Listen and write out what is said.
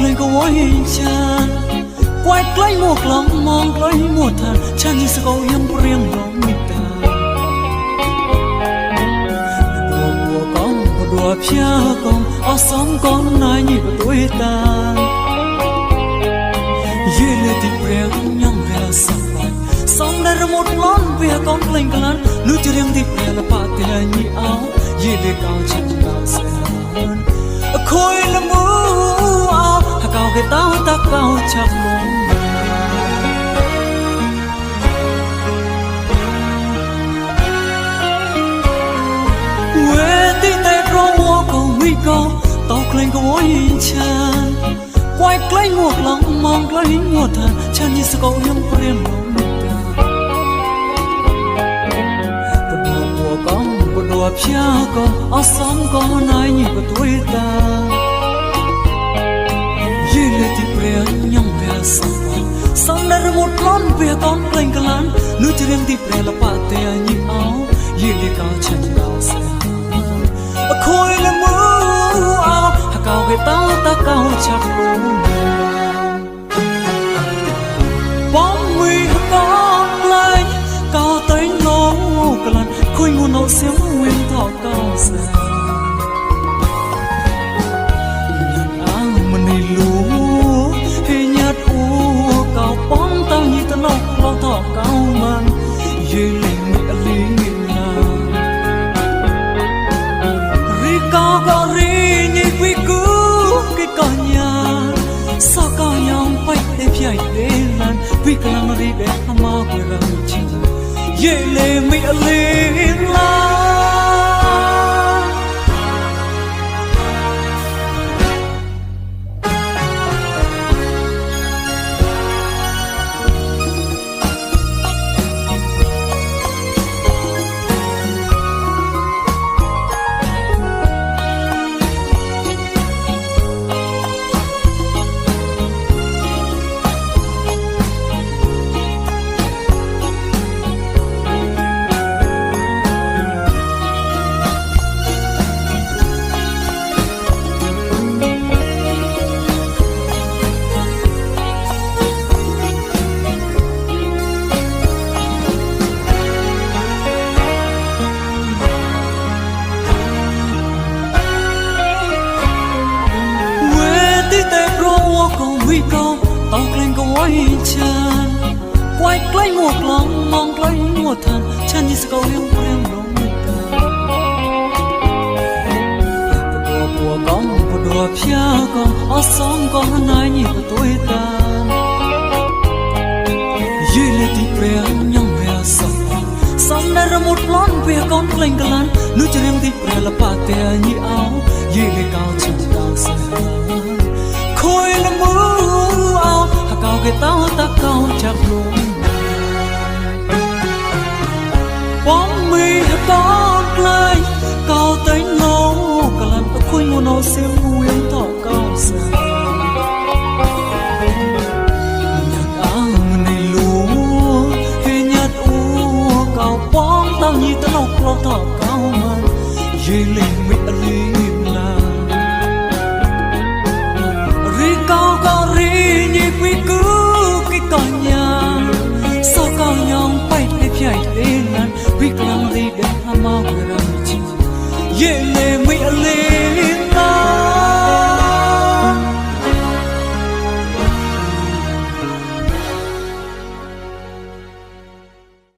យចានក្វាយក្លែងមកក្លំមងក្លែងមកថាឆាននេះសកោយ៉ាងព្រៀងរងមិតាបួបួកំបដួភៀកំអសំកំណាយនេះបទួយតាយេលេទីព្រៀងញ៉ងរាសាប់សំដែលរមុតឡនវាកនក្លែងក្លានលុជរៀងទីព្រៀងលប៉ាទេញីអោយេលេកោឆានដល់ គេតោតកោឆាប់មកវេទីតែប្រមកងមីកោតោក្លែងកវយឆានគួយក្លែងងក់ឡងមងក្លែងងក់ថាឆាននេះសកោខ្ញុំព្រាមបដួមកងបដួព្យាកោអសំកោណៃបទួយតា សំផនសំនរមុតក្លន់វាកូនក្លែងក្លាននោះជារៀងទីព្រះលបតេញីអោយីលីកោចាញ់ដោសំអខុយលមូអោហកោវេតោតកោចាប់លូបំមីហកោក្លែងកោតេញលោក្លានខុយងូនោសៀមវិញថោកោសា Vì cần làm gì để mà quên rằng chính Vậy lệ mi lên lại យកោតោក្លែងកវៃចានខ្វាយក្លែងមួក្លងមងក្លែងមួឋានចាននេះស្កោយើងព្រាមរងតាពួរកងពួរដួភ្យាកងអសងកងណៃនេះទួយតាយីលេទីព្រាមញងវាសោះសំដរមុតឡនវាកូនក្លែងក្លាននោះជារឿងទីប្រលបាតែញីអោយីលេកោចិត្តដល់សាខុយល្មើ គេតោតកោចាក់លងបងមីហកោក្លែងកោតែងងកលាន់អខុយងណោសៀមវៀងតកោសាញ៉ាំអងមនីលូហេញាត់អ៊ូកោបងតោញីតណោក្លោតកោមិនយេលេងមិអលី